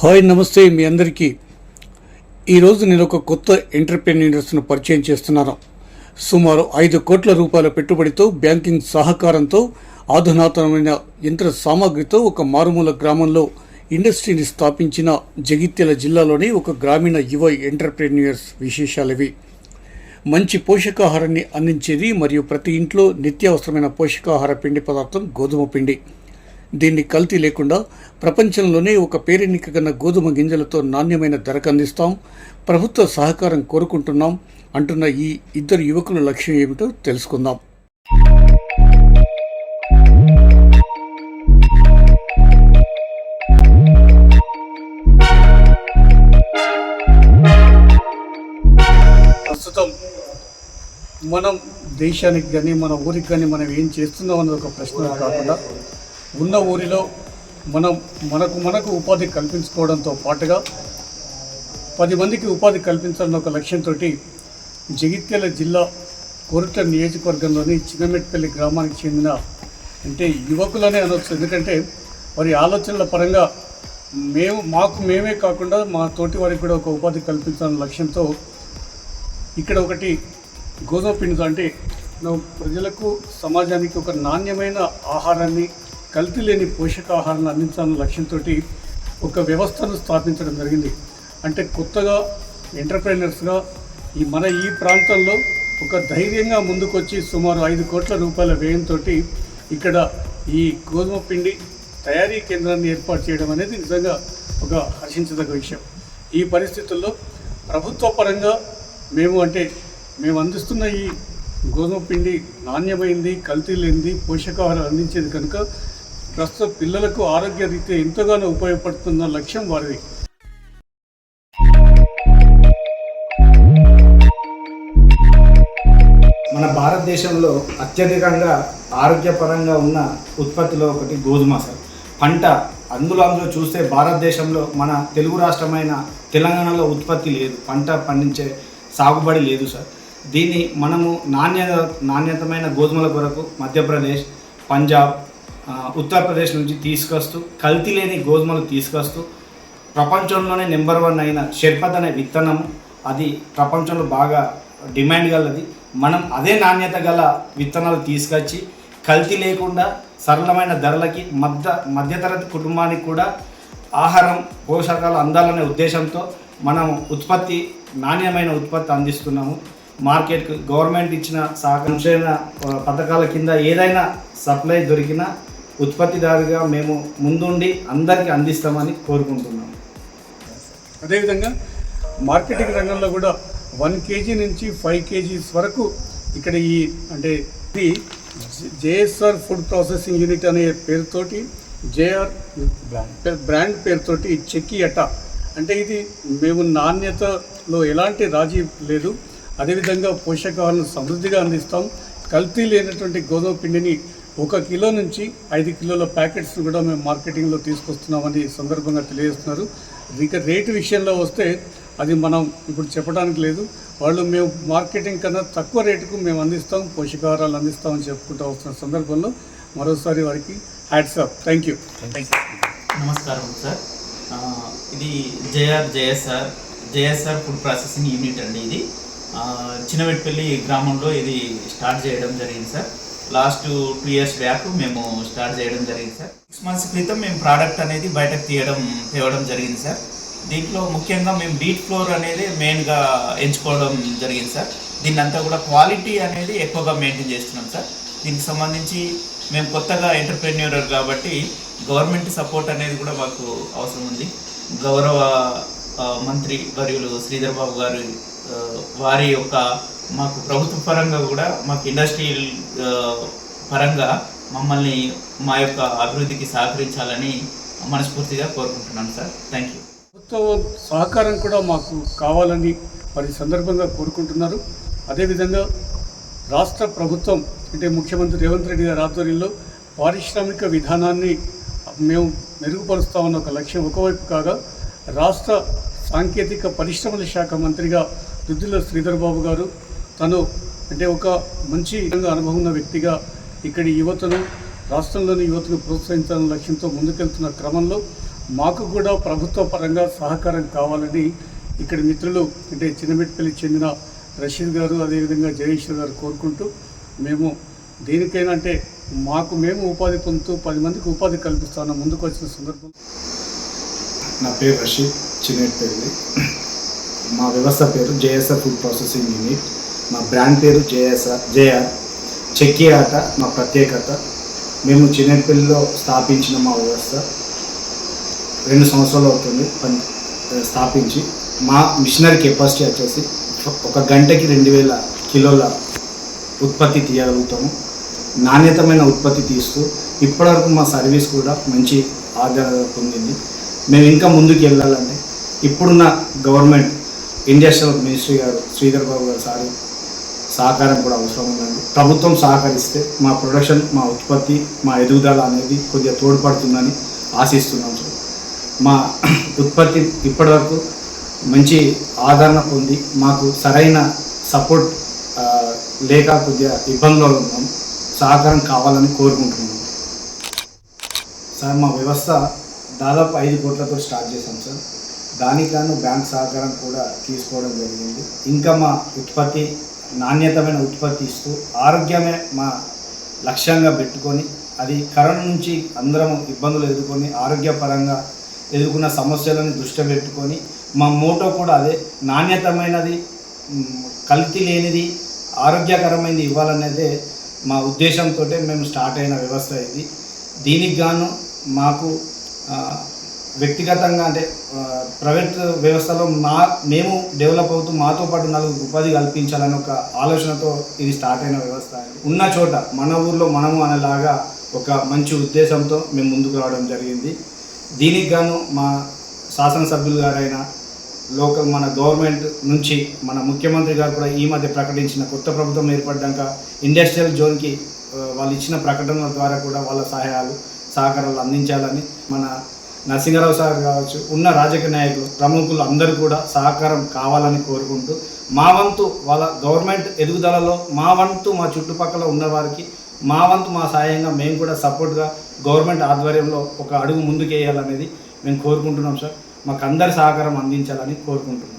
Hi నమస్తే మీ అందరికీ. ఈరోజు నేను ఒక కొత్త ఎంటర్ప్రెన్యూర్స్ను పరిచయం చేస్తున్నాను. సుమారు ఐదు కోట్ల రూపాయల పెట్టుబడితో బ్యాంకింగ్ సహకారంతో ఆధునాతనమైన యంత్ర సామాగ్రితో ఒక మారుమూల గ్రామంలో ఇండస్ట్రీని స్థాపించిన జగిత్యాల జిల్లాలోని ఒక గ్రామీణ యువ ఎంటర్ప్రెన్యూర్స్ విశేషాలవి. మంచి పోషకాహారాన్ని అందించేది మరియు ప్రతి ఇంట్లో నిత్యావసరమైన పోషకాహార పిండి పదార్థం గోధుమ పిండి. దీన్ని కల్తీ లేకుండా ప్రపంచంలోనే ఒక పేరెన్నిక కన్నా గోధుమ గింజలతో నాణ్యమైన ధరకు అందిస్తాం. ప్రభుత్వ సహకారం కోరుకుంటున్నాం. అంటున్న ఈ ఇద్దరు యువకుల లక్ష్యం ఏమిటో తెలుసుకుందాం. ప్రస్తుతం మనం దేశానికి కానీ మన ఊరికి కానీ మనం ఏం చేస్తున్నాం అన్నది ఒక ప్రశ్న కాకుండా ఉన్న ఊరిలో మనం మనకు మనకు ఉపాధి కల్పించుకోవడంతో పాటుగా పది మందికి ఉపాధి కల్పించాలన్న ఒక లక్ష్యంతో జగిత్యాల జిల్లా కోరుట్ల నియోజకవర్గంలోని చిన్నమెట్పల్లి గ్రామానికి చెందిన అంటే యువకులనే అనొచ్చు. ఎందుకంటే వారి ఆలోచనల పరంగా మేము మాకు మేమే కాకుండా మా తోటి వారికి కూడా ఒక ఉపాధి కల్పించాలన్న లక్ష్యంతో ఇక్కడ ఒకటి గోధుమ పిండితో అంటే ప్రజలకు సమాజానికి ఒక నాణ్యమైన ఆహారాన్ని కల్తీ లేని పోషకాహారాన్ని అందించాలన్న లక్ష్యంతో ఒక వ్యవస్థను స్థాపించడం జరిగింది. అంటే కొత్తగా ఎంటర్ప్రైనర్స్గా ఈ మన ఈ ప్రాంతంలో ఒక ధైర్యంగా ముందుకొచ్చి సుమారు ఐదు కోట్ల రూపాయల వ్యయంతో ఇక్కడ ఈ గోధుమ పిండి తయారీ కేంద్రాన్ని ఏర్పాటు చేయడం అనేది నిజంగా ఒక హర్షించదగ్గ విషయం. ఈ పరిస్థితుల్లో ప్రభుత్వ పరంగా మేము అంటే మేము అందిస్తున్న ఈ గోధుమ పిండి నాణ్యమైంది కల్తీ లేనిది పోషకాహారం అందించేది కనుక ప్రస్తుత పిల్లలకు ఆరోగ్య రీత్యా ఎంతగానో ఉపయోగపడుతున్న లక్ష్యం వారిది. మన భారతదేశంలో అత్యధికంగా ఆరోగ్యపరంగా ఉన్న ఉత్పత్తిలో ఒకటి గోధుమ సార్ పంట అందులో అందులో చూస్తే భారతదేశంలో మన తెలుగు రాష్ట్రమైన తెలంగాణలో ఉత్పత్తి లేదు. పంట పండించే సాగుబడి లేదు సార్. దీన్ని మనము నాణ్యత నాణ్యతమైన గోధుమల కొరకు మధ్యప్రదేశ్ పంజాబ్ ఉత్తరప్రదేశ్ నుంచి తీసుకొస్తూ కల్తీ లేని గోధుమలు తీసుకొస్తూ ప్రపంచంలోనే నెంబర్ వన్ అయిన షర్పత్ అనే విత్తనం అది ప్రపంచంలో బాగా డిమాండ్ గలది. మనం అదే నాణ్యత గల విత్తనాలు తీసుకొచ్చి కల్తీ లేకుండా సరళమైన ధరలకి మధ్య మధ్యతరగతి కుటుంబానికి కూడా ఆహారం పోషకాలు అందాలనే ఉద్దేశంతో మనం ఉత్పత్తి నాణ్యమైన ఉత్పత్తి అందిస్తున్నాము. మార్కెట్కి గవర్నమెంట్ ఇచ్చిన సహకరించిన పథకాల కింద ఏదైనా సప్లై దొరికినా ఉత్పత్తిదారుగా మేము ముందుండి అందరికీ అందిస్తామని కోరుకుంటున్నాము అదేవిధంగా మార్కెటింగ్ రంగంలో కూడా వన్ కేజీ నుంచి ఫైవ్ కేజీస్ వరకు ఇక్కడ ఈ అంటే ఇది జేఎస్ఆర్ ఫుడ్ ప్రాసెసింగ్ యూనిట్ అనే పేరుతోటి జేఆర్ బ్రాండ్ పేరుతోటి చెక్కి అట. అంటే ఇది మేము నాణ్యతలో ఎలాంటి రాజీ లేదు. అదేవిధంగా పోషకాహారం సమృద్ధిగా అందిస్తాం. కల్తీ లేనటువంటి గోధుమ పిండిని ఒక కిలో నుంచి ఐదు కిలోల ప్యాకెట్స్ కూడా మేము మార్కెటింగ్లో తీసుకొస్తున్నామని సందర్భంగా తెలియజేస్తున్నారు. ఇక రేటు విషయంలో వస్తే అది మనం ఇప్పుడు చెప్పడానికి లేదు. వాళ్ళు మేము మార్కెటింగ్ కన్నా తక్కువ రేటుకు మేము అందిస్తాం పోషకాహారాలు అందిస్తామని చెప్పుకుంటూ వస్తున్న సందర్భంలో మరోసారి వారికి హ్యాట్స్ అప్. Thank you. నమస్కారం సార్. ఇది JR JSR JSR food processing unit అండి ఇది. ఆ, చిన్నవెట్పల్లి గ్రామంలో ఇది స్టార్ట్ చేయడం జరిగింది sir. Last two years back మేము స్టార్ట్ చేయడం జరిగింది సార్. సిక్స్ మంత్స్ క్రితం మేము ప్రోడక్ట్ అనేది బయటకు తీయడం తేవడం జరిగింది సార్. దీంట్లో ముఖ్యంగా మేము బీట్ ఫ్లోర్ అనేది మెయిన్గా ఎంచుకోవడం జరిగింది సార్. దీన్ని అంతా కూడా క్వాలిటీ అనేది ఎక్కువగా మెయింటైన్ చేస్తున్నాం సార్. దీనికి సంబంధించి మేము కొత్తగా ఎంటర్ప్రెన్యూర్ కాబట్టి గవర్నమెంట్ సపోర్ట్ అనేది కూడా మాకు అవసరం ఉంది. గౌరవ మంత్రి వర్యులు శ్రీధర్ బాబు గారు వారి యొక్క మాకు ప్రభుత్వ పరంగా కూడా మాకు ఇండస్ట్రియల్ పరంగా మమ్మల్ని మా యొక్క అభివృద్ధికి సహకరించాలని మనస్ఫూర్తిగా కోరుకుంటున్నాను సార్. థ్యాంక్ యూ ప్రభుత్వ సహకారం కూడా మాకు కావాలని మరి సందర్భంగా కోరుకుంటున్నారు. అదేవిధంగా రాష్ట్ర ప్రభుత్వం అంటే ముఖ్యమంత్రి రేవంత్ రెడ్డి గారి ఆధ్వర్యంలో పారిశ్రామిక విధానాన్ని మేము మెరుగుపరుస్తామన్న ఒక లక్ష్యం ఒకవైపు కాగా రాష్ట్ర సాంకేతిక పరిశ్రమల శాఖ మంత్రిగా దుద్దిల శ్రీధర్ బాబు గారు తను అంటే ఒక మంచి అనుభవం ఉన్న వ్యక్తిగా ఇక్కడి యువతను రాష్ట్రంలోని యువతను ప్రోత్సహించాలనే లక్ష్యంతో ముందుకెళ్తున్న క్రమంలో మాకు కూడా ప్రభుత్వ పరంగా సహకారం కావాలని ఇక్కడ మిత్రులు అంటే చిన్నమెట్పల్లి చెందిన రషీద్ గారు అదేవిధంగా జయేశ్వర్ గారు కోరుకుంటూ మేము దేనికైనా అంటే మాకు మేము ఉపాధి పొందుతూ పది మందికి ఉపాధి కల్పిస్తాను ముందుకు వచ్చిన సందర్భం. నా పేరు రషీద్ చిన్నపల్లి మా వ్యవస్థ పేరు జేఎస్ఆర్ ఫుడ్ ప్రాసెసింగ్ యూనిట్. మా బ్రాండ్ పేరు జేఎస్ఆర్ జేఆర్ చెక్కీ ఆట మా ప్రత్యేకత. మేము చిన్నపిల్లలో స్థాపించిన మా వ్యవస్థ. రెండు సంవత్సరాలు అవుతుంది పని స్థాపించి. మా మిషనరీ కెపాసిటీ వచ్చేసి ఒక గంటకి రెండు వేల కిలోల ఉత్పత్తి తీయగలుగుతాము. నాణ్యతమైన ఉత్పత్తి తీస్తూ ఇప్పటివరకు మా సర్వీస్ కూడా మంచి ఆదరణ పొందింది. మేము ఇంకా ముందుకు వెళ్ళాలంటే ఇప్పుడున్న గవర్నమెంట్ ఇండస్ట్రియల్ మినిస్ట్రీ గారు శ్రీధర్ బాబు గారు సార్ సహకారం కూడా అవసరం ఉందండి. ప్రభుత్వం సహకరిస్తే మా ప్రొడక్షన్ మా ఉత్పత్తి మా ఎదుగుదల అనేది కొద్దిగా తోడ్పడుతుందని ఆశిస్తున్నాం సార్. మా ఉత్పత్తి ఇప్పటివరకు మంచి ఆదరణ పొంది మాకు సరైన సపోర్ట్ లేక కొద్దిగా ఇబ్బందులు ఉన్నాం. సహకారం కావాలని కోరుకుంటున్నాం. సార్ మా వ్యవస్థ దాదాపు ఐదు కోట్లతో స్టార్ట్ చేశాం సార్. దానికిగాను బ్యాంక్ సహకారం కూడా తీసుకోవడం జరిగింది. ఇంకా మా ఉత్పత్తి నాణ్యతమైన ఉత్పత్తి ఇస్తూ ఆరోగ్యమే మా లక్ష్యంగా పెట్టుకొని అది కరోనా నుంచి అందరం ఇబ్బందులు ఎదుర్కొని ఆరోగ్యపరంగా ఎదుర్కొన్న సమస్యలను దృష్టి పెట్టుకొని మా మోటో కూడా అదే నాణ్యతమైనది కల్తీ లేనిది ఆరోగ్యకరమైనది ఇవ్వాలనేదే మా ఉద్దేశంతో మేము స్టార్ట్ అయిన వ్యవస్థ ఇది. దీనికి గాను మాకు వ్యక్తిగతంగా అంటే ప్రైవేట్ వ్యవస్థలో మా మేము డెవలప్ అవుతూ మాతో పాటు నలుగురు ఉపాధి కల్పించాలని ఒక ఆలోచనతో ఇది స్టార్ట్ అయిన వ్యవస్థ. ఉన్న చోట మన ఊర్లో మనము అనేలాగా ఒక మంచి ఉద్దేశంతో మేము ముందుకు రావడం జరిగింది. దీనికి గాను మా శాసనసభ్యులు గారైన లోకల్ మన గవర్నమెంట్ నుంచి మన ముఖ్యమంత్రి గారు కూడా ఈ మధ్య ప్రకటించిన కొత్త ప్రభుత్వం ఏర్పడ్డాక ఇండస్ట్రియల్ జోన్కి వాళ్ళు ఇచ్చిన ప్రకటనల ద్వారా కూడా వాళ్ళ సహాయాలు సహకారాలు అందించాలని మన నరసింహరావు సార్ కావచ్చు ఉన్న రాజకీయ నాయకులు ప్రముఖులు అందరూ కూడా సహకారం కావాలని కోరుకుంటూ మా వంతు వాళ్ళ గవర్నమెంట్ ఎదుగుదలలో మా వంతు మా చుట్టుపక్కల ఉన్న వారికి మా వంతు మా సాయంగా మేము కూడా సపోర్ట్గా గవర్నమెంట్ ఆధ్వర్యంలో ఒక అడుగు ముందుకేయాలనేది మేము కోరుకుంటున్నాం సార్. మాకు అందరి సహకారం అందించాలని కోరుకుంటున్నాం.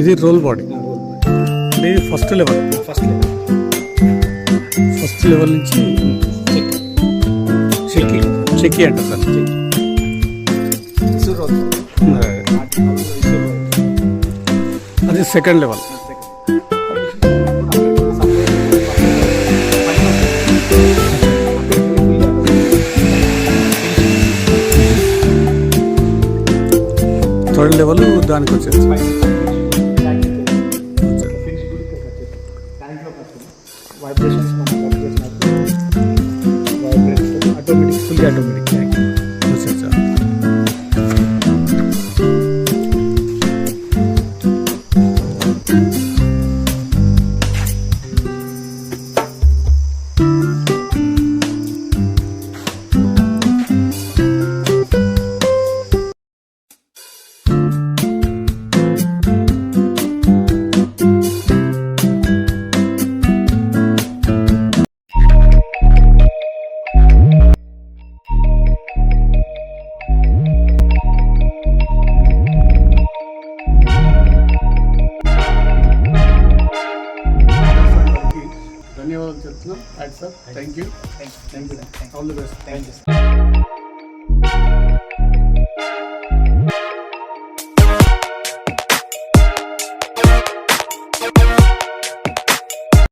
ఇది రోల్ బాడీ ఇది first level first first level నుంచి చెక్కి చెక్కి అంటారు సార్. అది సెకండ్ లెవెల్ థర్డ్ లెవెల్ దానికి వచ్చేది. Vibrations vibration automatic fully automatic ధన్యవాదాలు చెప్తున్నాం. Right sir thank you thank you all the best thank you